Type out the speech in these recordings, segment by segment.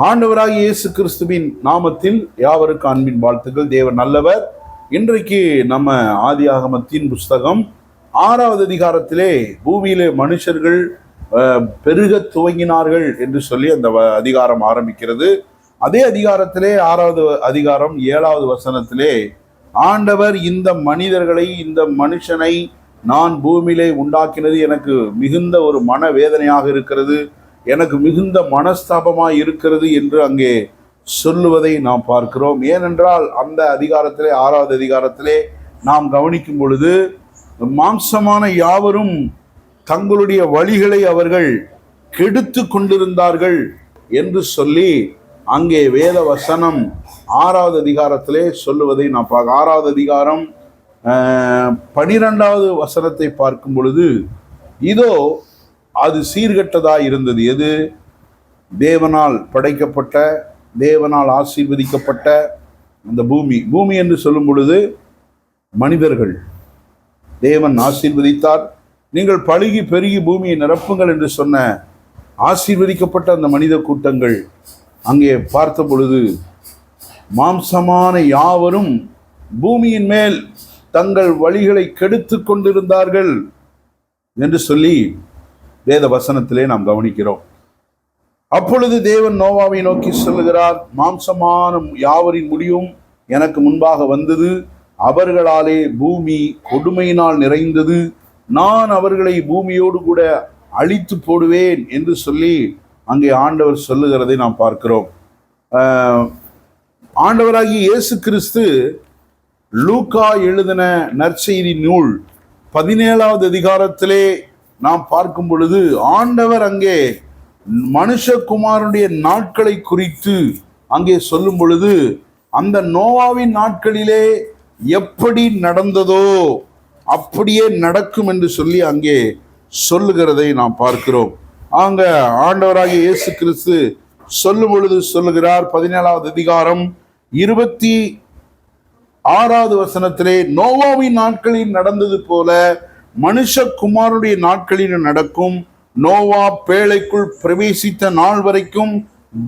ஆண்டவராக இயேசு கிறிஸ்துவின் நாமத்தில் யாவருக்கு அன்பின் வாழ்த்துக்கள். தேவர் நல்லவர். இன்றைக்கு நம்ம ஆதி ஆகமத்தின் புஸ்தகம் ஆறாவது அதிகாரத்திலே பூமியிலே மனுஷர்கள் பெருக பெருகத் துவங்கினார்கள் என்று சொல்லி அந்த வ- அதிகாரம் ஆரம்பிக்கிறது. அதே அதிகாரத்திலே ஆறாவது அதிகாரம் ஏழாவது வசனத்திலே ஆண்டவர் இந்த மனிதர்களை இந்த மனுஷனை நான் பூமியிலே உண்டாக்கினது எனக்கு மிகுந்த ஒரு மன வேதனையாக இருக்கிறது. எனக்கு மிகுந்த மனஸ்தாபமாக இருக்கிறது என்று அங்கே சொல்லுவதை நாம் பார்க்கிறோம். ஏனென்றால் அந்த அதிகாரத்திலே ஆறாவது அதிகாரத்திலே நாம் கவனிக்கும் பொழுது மாம்சமான யாவரும் தங்களுடைய வழிகளை அவர்கள் கெடுத்து கொண்டிருந்தார்கள் என்று சொல்லி அங்கே வேத வசனம் ஆறாவது அதிகாரத்திலே சொல்லுவதை நாம் பார்க்க ஆறாவது அதிகாரம் பனிரெண்டாவது வசனத்தை பார்க்கும் பொழுது இதோ அது சீர்கட்டதாக இருந்தது. எது? தேவனால் படைக்கப்பட்ட தேவனால் ஆசீர்வதிக்கப்பட்ட அந்த பூமி. பூமி என்று சொல்லும் பொழுது மனிதர்கள். தேவன் ஆசீர்வதித்தார். நீங்கள் பழுகி பெருகி பூமியை நிரப்புங்கள் என்று சொன்ன ஆசீர்வதிக்கப்பட்ட அந்த மனித கூட்டங்கள் அங்கே பார்த்த பொழுது மாம்சமான யாவரும் பூமியின் மேல் தங்கள் வழிகளை கெடுத்து கொண்டிருந்தார்கள் என்று சொல்லி வேத வசனத்திலே நாம் கவனிக்கிறோம். அப்பொழுது தேவன் நோவாவை நோக்கி சொல்லுகிறார் மாம்சமான யாவரின் முடியும் எனக்கு முன்பாக வந்தது. அவர்களாலே பூமி கொடுமையினால் நிறைந்தது. நான் அவர்களை பூமியோடு கூட அழித்து போடுவேன் என்று சொல்லி அங்கே ஆண்டவர் சொல்லுகிறதை நாம் பார்க்கிறோம். ஆண்டவராகிய இயேசு கிறிஸ்து லூக்கா எழுதின நற்செய்தி நூல் பதினேழாவது அதிகாரத்திலே நாம் பார்க்கும் பொழுது ஆண்டவர் அங்கே மனுஷகுமாரனுடைய நாட்களை குறித்து அங்கே சொல்லும் பொழுது அந்த நோவாவின் நாட்களிலே எப்படி நடந்ததோ அப்படியே நடக்கும் என்று சொல்லி அங்கே சொல்லுகிறதை நாம் பார்க்கிறோம். அங்க ஆண்டவராகிய இயேசு கிறிஸ்து சொல்லும் பொழுது சொல்லுகிறார் பதினேழாவது அதிகாரம் இருபத்தி ஆறாவது வசனத்திலே நோவாவின் நாட்களில் நடந்தது போல மனுஷகுமாருடைய நாட்களில் நடக்கும் நோவா பேழைக்குள் பிரவேசித்த நாள் வரைக்கும்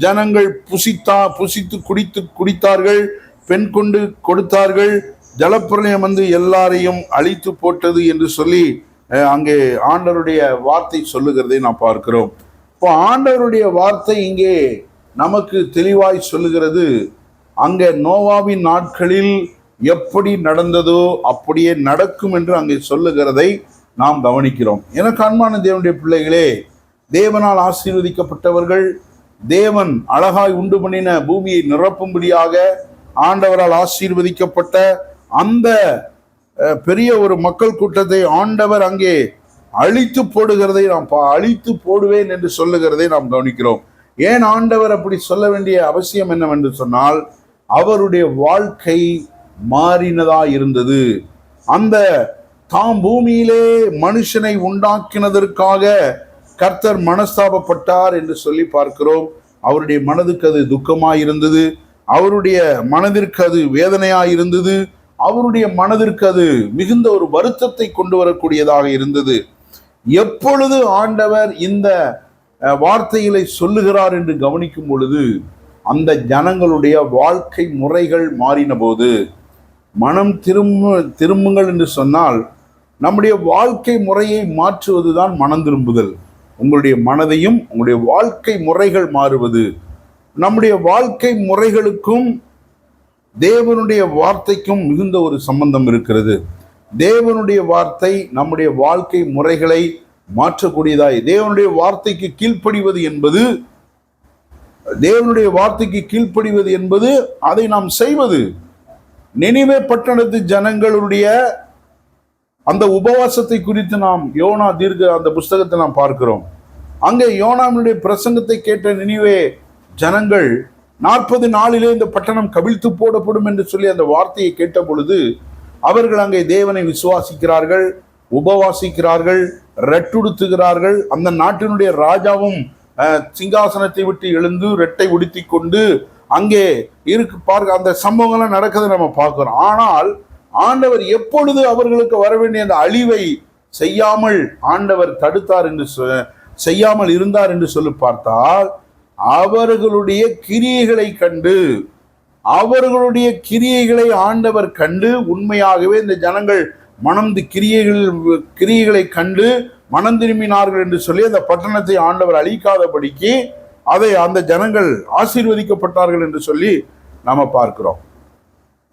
ஜனங்கள் புசித்தா புசித்து குடித்து குடித்தார்கள் பெண் கொண்டு கொடுத்தார்கள். ஜலப்பிரளயம் வந்து எல்லாரையும் அழித்து போட்டது என்று சொல்லி அங்கே ஆண்டவருடைய வார்த்தை சொல்லுகிறதை நாம் பார்க்கிறோம். இப்போ ஆண்டவருடைய வார்த்தை இங்கே நமக்கு தெளிவாய் சொல்லுகிறது. அங்கே நோவாவின் நாட்களில் எப்படி நடந்ததோ அப்படியே நடக்கும் என்று அங்கே சொல்லுகிறதை நாம் கவனிக்கிறோம். எனக்கு அன்பான தேவனுடைய பிள்ளைகளே தேவனால் ஆசீர்வதிக்கப்பட்டவர்கள் தேவன் அழகாய் உண்டு பண்ணின பூமியை நிரப்பும்படியாக ஆண்டவரால் ஆசீர்வதிக்கப்பட்ட அந்த பெரிய ஒரு மக்கள் கூட்டத்தை ஆண்டவர் அங்கே அழித்து போடுகிறதை நாம் பா- அழித்து போடுவேன் என்று சொல்லுகிறதை நாம் கவனிக்கிறோம். ஏன் ஆண்டவர் அப்படி சொல்ல வேண்டிய அவசியம் என்னவென்று சொன்னால் அவருடைய வாழ்க்கை மாறினதா இருந்தது அந்த தாம் பூமியிலே மனுஷனை உண்டாக்கினதற்காக கர்த்தர் மனஸ்தாபப்பட்டார் என்று சொல்லி பார்க்கிறோம். அவருடைய மனதுக்கு அது துக்கமாக இருந்தது அவருடைய மனதிற்கு அது வேதனையாக இருந்தது அவருடைய மனதிற்கு அது மிகுந்த ஒரு வருத்தத்தை கொண்டு வரக்கூடியதாக இருந்தது. எப்பொழுது ஆண்டவர் இந்த வார்த்தைகளை சொல்லுகிறார் என்று கவனிக்கும் பொழுது அந்த ஜனங்களுடைய வாழ்க்கை முறைகள் மாறின போது மனம் திரும்ப திரும்புங்கள் என்று சொன்னால் நம்முடைய வாழ்க்கை முறையை மாற்றுவதுதான் மனம் திரும்புதல். உங்களுடைய மனதையும் உங்களுடைய வாழ்க்கை முறைகள் மாறுவது. நம்முடைய வாழ்க்கை முறைகளுக்கும் தேவனுடைய வார்த்தைக்கும் மிகுந்த ஒரு சம்பந்தம் இருக்கிறது. தேவனுடைய வார்த்தை நம்முடைய வாழ்க்கை முறைகளை மாற்றக்கூடியதாய் தேவனுடைய வார்த்தைக்கு கீழ்ப்படிவது என்பது தேவனுடைய வார்த்தைக்கு கீழ்ப்படிவது என்பது அதை நாம் செய்வது. நினைவே பட்டணத்து ஜனங்களுடைய அந்த உபவாசத்தை குறித்து நாம் யோனா தீர்க்க அந்த புஸ்தகத்தை நாம் பார்க்கிறோம். அங்கே யோனாவினுடைய பிரசங்கத்தை கேட்ட நினைவே ஜனங்கள் நாற்பது நாளிலே இந்த பட்டணம் கவிழ்த்து போடப்படும் என்று சொல்லி அந்த வார்த்தையை கேட்ட பொழுது அவர்கள் அங்கே தேவனை விசுவாசிக்கிறார்கள் உபவாசிக்கிறார்கள் ரெட்டுடுத்துகிறார்கள் அந்த நாட்டினுடைய ராஜாவும் சிங்காசனத்தை விட்டு எழுந்து ரெட்டை உடுத்தி கொண்டு அங்கே இருக்கு பார்க்க அந்த சம்பவங்கள்லாம் நடக்கிறத நம்ம பார்க்கிறோம். ஆனால் ஆண்டவர் எப்பொழுது அவர்களுக்கு வர வேண்டிய அந்த அழிவை செய்யாமல் ஆண்டவர் தடுத்தார் என்று சொ- செய்யாமல் இருந்தார் என்று சொல்லி பார்த்தால் அவர்களுடைய கிரியைகளை கண்டு அவர்களுடைய கிரியைகளை ஆண்டவர் கண்டு உண்மையாகவே இந்த ஜனங்கள் மனம் கிரியைகள் கிரியைகளை கண்டு மனம் திரும்பினார்கள் என்று சொல்லி அந்த பட்டணத்தை ஆண்டவர் அழிக்காதபடிக்கு அதை அந்த ஜனங்கள் ஆசீர்வதிக்கப்பட்டார்கள் என்று சொல்லி நாம் பார்க்கிறோம்.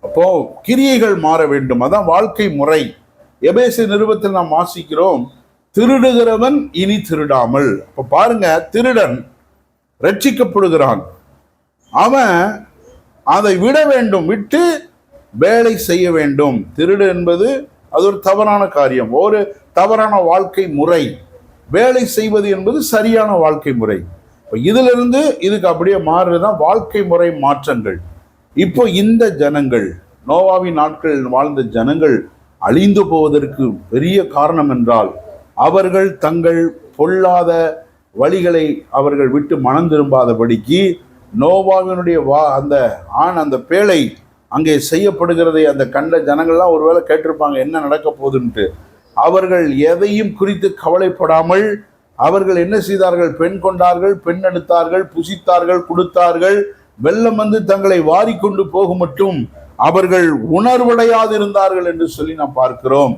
அப்போ கிரியைகள் மாற வேண்டும். அதான் வாழ்க்கை முறை. எபேசு நிறுவத்தில் நாம் வாசிக்கிறோம் திருடுகிறவன் இனி திருடாமல். அப்போ பாருங்க திருடன் ரட்சிக்கப்படுகிறான் அவன் அதை விட வேண்டும் விட்டு வேலை செய்ய வேண்டும். திருடு என்பது அது ஒரு தவறான காரியம். ஒரு தவறான வாழ்க்கை முறை. வேலை செய்வது என்பது சரியான வாழ்க்கை முறை. இப்போ இதிலிருந்து இதுக்கு அப்படியே மாறுறதுதான் வாழ்க்கை முறை மாற்றங்கள். இப்போ இந்த ஜனங்கள் நோவாவின் நாட்களில் வாழ்ந்த ஜனங்கள் அழிந்து போவதற்கு பெரிய காரணம் என்றால் அவர்கள் தங்கள் பொல்லாத வழிகளை அவர்கள் விட்டு மனம் திரும்பாதபடிக்கு நோவாவினுடைய வா அந்த ஆண் அந்த பேழை அங்கே செய்யப்படுகிறதை அந்த கண்ட ஜனங்கள்லாம் ஒருவேளை கேட்டிருப்பாங்க என்ன நடக்க போகுதுன்ட்டு. அவர்கள் எதையும் குறித்து கவலைப்படாமல் அவர்கள் என்ன செய்தார்கள்? பெண் கொண்டார்கள் பெண் எடுத்தார்கள் புசித்தார்கள் கொடுத்தார்கள். வெள்ளம் வந்து தங்களை வாரிக்கொண்டு போகும் மட்டும் அவர்கள் உணர்வடையாது இருந்தார்கள் என்று சொல்லி நாம் பார்க்கிறோம்.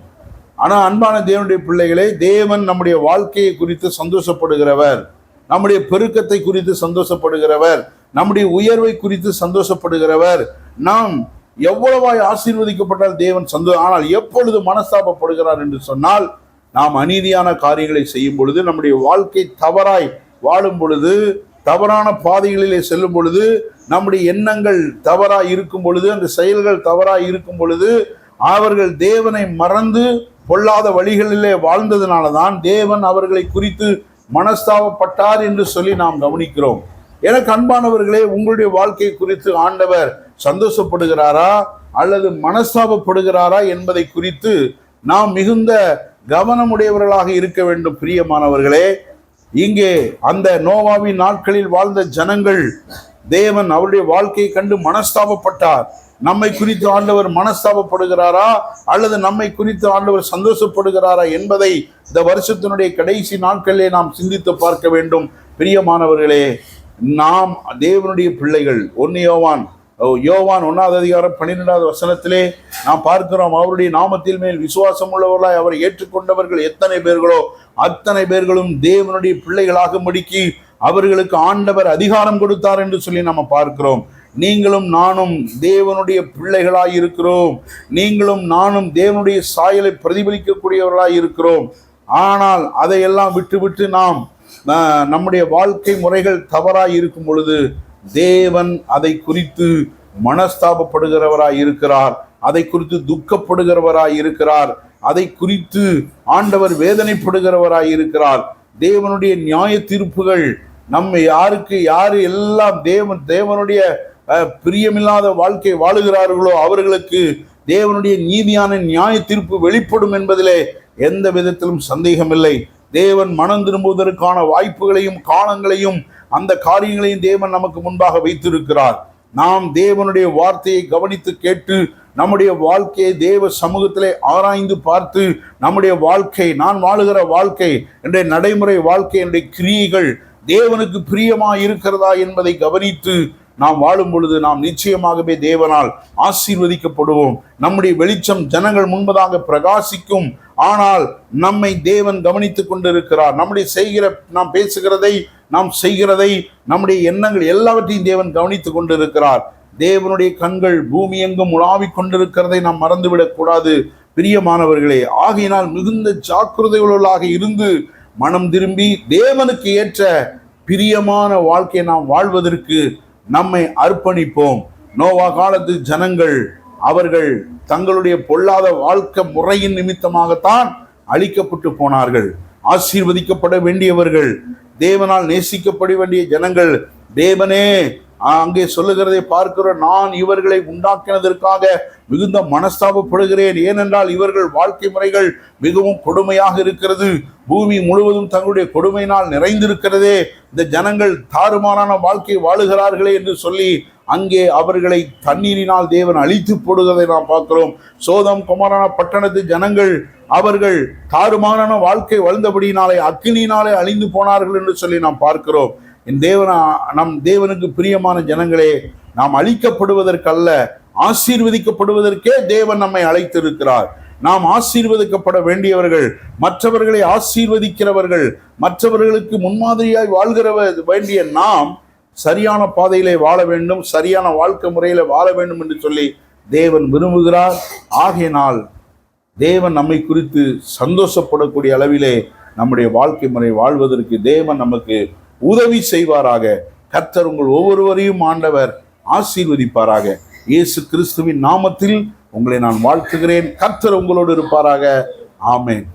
ஆனால் அன்பான தேவனுடைய பிள்ளைகளே தேவன் நம்முடைய வாழ்க்கையை குறித்து சந்தோஷப்படுகிறவர். நம்முடைய பெருக்கத்தை குறித்து சந்தோஷப்படுகிறவர். நம்முடைய உயர்வை குறித்து சந்தோஷப்படுகிறவர். நாம் எவ்வளவாய் ஆசீர்வதிக்கப்பட்டால் தேவன் சந்தோ ஆனால் எப்பொழுது மனஸ்தாபப்படுகிறார் என்று சொன்னால் நாம் அநீதியான காரியங்களை செய்யும் பொழுது நம்முடைய வாழ்க்கை தவறாய் வாழும் பொழுது தவறான பாதைகளிலே செல்லும் பொழுது நம்முடைய எண்ணங்கள் தவறாக இருக்கும் பொழுது அந்த செயல்கள் தவறாக இருக்கும் பொழுது அவர்கள் தேவனை மறந்து பொல்லாத வழிகளிலே வாழ்ந்ததுனால தான் தேவன் அவர்களை குறித்து மனஸ்தாபப்பட்டார் என்று சொல்லி நாம் கவனிக்கிறோம். எனக்கு அன்பானவர்களே உங்களுடைய வாழ்க்கை குறித்து ஆண்டவர் சந்தோஷப்படுகிறாரா அல்லது மனஸ்தாபப்படுகிறாரா என்பதை குறித்து நாம் மிகுந்த கவனமுடையவர்களாக இருக்க வேண்டும் பிரியமானவர்களே. இங்கே அந்த நோவாவின் நாட்களில் வாழ்ந்த ஜனங்கள் தேவன் அவருடைய வாழ்க்கையை கண்டு மனஸ்தாபப்பட்டார். நம்மை குறித்து ஆண்டவர் மனஸ்தாபப்படுகிறாரா அல்லது நம்மை குறித்து ஆண்டவர் சந்தோஷப்படுகிறாரா என்பதை இந்த வருஷத்தினுடைய கடைசி நாட்களிலே நாம் சிந்தித்து பார்க்க வேண்டும். பிரியமானவர்களே நாம் தேவனுடைய பிள்ளைகள் ஒன்னியோவான் யோவான் ஒன்றாவது ஒன்னாவது அதிகாரம் பன்னிரெண்டாவது வசனத்திலே நாம் பார்க்கிறோம் அவருடைய நாமத்தில் மேல் விசுவாசம் உள்ளவர்களாய் அவரை ஏற்றுக்கொண்டவர்கள் எத்தனை பேர்களோ அத்தனை பேர்களும் தேவனுடைய பிள்ளைகளாக முடிக்கி அவர்களுக்கு ஆண்டவர் அதிகாரம் கொடுத்தார் என்று சொல்லி நம்ம பார்க்கிறோம். நீங்களும் நானும் தேவனுடைய பிள்ளைகளாய் இருக்கிறோம். நீங்களும் நானும் தேவனுடைய சாயலை பிரதிபலிக்கக்கூடியவர்களாய் இருக்கிறோம். ஆனால் அதையெல்லாம் விட்டுவிட்டு நாம் நம்முடைய வாழ்க்கை முறைகள் தவறாய் இருக்கும் பொழுது தேவன் அதை குறித்து மனஸ்தாபப்படுகிறவராய் இருக்கிறார். அதை குறித்து துக்கப்படுகிறவராய் இருக்கிறார். அதை குறித்து ஆண்டவர் வேதனைப்படுகிறவராய் இருக்கிறார். தேவனுடைய நியாய தீர்ப்புகள் நம்ம யாருக்கு யாரு எல்லாம் தேவன் தேவனுடைய பிரியமில்லாத வாழ்க்கை வாழுகிறார்களோ அவர்களுக்கு தேவனுடைய நீதியான நியாய தீர்ப்பு வெளிப்படும் என்பதிலே எந்த விதத்திலும் சந்தேகமில்லை. தேவன் மனம் திரும்புவதற்கான வாய்ப்புகளையும் காலங்களையும் அந்த காரியங்களையும் தேவன் நமக்கு முன்பாக வைத்திருக்கிறார். நாம் தேவனுடைய வார்த்தையை கவனித்து கேட்டு நம்முடைய வாழ்க்கையை தேவ சமூகத்திலே ஆராய்ந்து பார்த்து நம்முடைய வாழ்க்கை நான் வாழுகிற வாழ்க்கை என்னுடைய நடைமுறை வாழ்க்கை என்னுடைய கிரியைகள் தேவனுக்கு பிரியமாக இருக்கிறதா என்பதை கவனித்து நாம் வாழும் பொழுது நாம் நிச்சயமாகவே தேவனால் ஆசீர்வதிக்கப்படுவோம். நம்முடைய வெளிச்சம் ஜனங்கள் முன்பதாக பிரகாசிக்கும். ஆனால் நம்மை தேவன் கவனித்துக் கொண்டிருக்கிறார். நம்முடைய செய்கிற நாம் பேசுகிறதை நாம் செய்கிறதை நம்முடைய எண்ணங்கள் எல்லாவற்றையும் தேவன் கவனித்துக் கொண்டிருக்கிறார். தேவனுடைய கண்கள் பூமி எங்கும் உலாவிக் கொண்டிருக்கிறதை நாம் மறந்துவிடக்கூடாது பிரியமானவர்களே ஆகையினால் மிகுந்த ஜாக்கிரதையுள்ளவர்களாக இருந்து மனம் திரும்பி தேவனுக்கு ஏற்ற பிரியமான வாழ்க்கையை நாம் வாழ்வதற்கு நம்மை அர்ப்பணிப்போம். நோவா காலத்து ஜனங்கள் அவர்கள் தங்களுடைய பொல்லாத வாழ்க்கை முறையின் நிமித்தமாகத்தான் அழிக்கப்பட்டு போனார்கள். ஆசீர்வதிக்கப்பட வேண்டியவர்கள் தேவனால் நேசிக்கப்பட வேண்டிய ஜனங்கள் தேவனே அங்கே சொல்லுகிறதை பார்க்கிறோம் நான் இவர்களை உண்டாக்கினதற்காக மிகுந்த மனஸ்தாபப்படுகிறேன் ஏனென்றால் இவர்கள் வாழ்க்கை முறைகள் மிகவும் கொடுமையாக இருக்கிறது. பூமி முழுவதும் தங்களுடைய கொடுமையினால் நிறைந்திருக்கிறதே. இந்த ஜனங்கள் தாறுமாறான வாழ்க்கை வாழுகிறார்களே என்று சொல்லி அங்கே அவர்களை தண்ணீரினால் தேவன் அழித்து போடுவதை நாம் பார்க்கிறோம். சோதம் குமாரான பட்டணத்து ஜனங்கள் அவர்கள் தாறுமாறான வாழ்க்கை வாழ்ந்தபடியினாலே அக்கினியினாலே அழிந்து போனார்கள் என்று சொல்லி நாம் பார்க்கிறோம். என் தேவனா நம் தேவனுக்கு பிரியமான ஜனங்களே நாம் அழிக்கப்படுவதற்கல்ல ஆசீர்வதிக்கப்படுவதற்கே தேவன் நம்மை அழைத்திருக்கிறார். நாம் ஆசீர்வதிக்கப்பட வேண்டியவர்கள் மற்றவர்களை ஆசீர்வதிக்கிறவர்கள் மற்றவர்களுக்கு முன்மாதிரியாய் வாழ்கிற வேண்டிய நாம் சரியான பாதையிலே வாழ வேண்டும் சரியான வாழ்க்கை முறையில வாழ வேண்டும் என்று சொல்லி தேவன் விரும்புகிறார். ஆகையினால் தேவன் நம்மை குறித்து சந்தோஷப்படக்கூடிய அளவிலே நம்முடைய வாழ்க்கை முறை வாழ்வதற்கு தேவன் நமக்கு உதவி செய்வாராக. கர்த்தர் உங்கள் ஒவ்வொருவரையும் ஆண்டவர் ஆசீர்வதிப்பாராக. இயேசு கிறிஸ்துவின் நாமத்தில் உங்களை நான் வாழ்த்துகிறேன். கர்த்தர் உங்களோடு இருப்பாராக. ஆமேன்.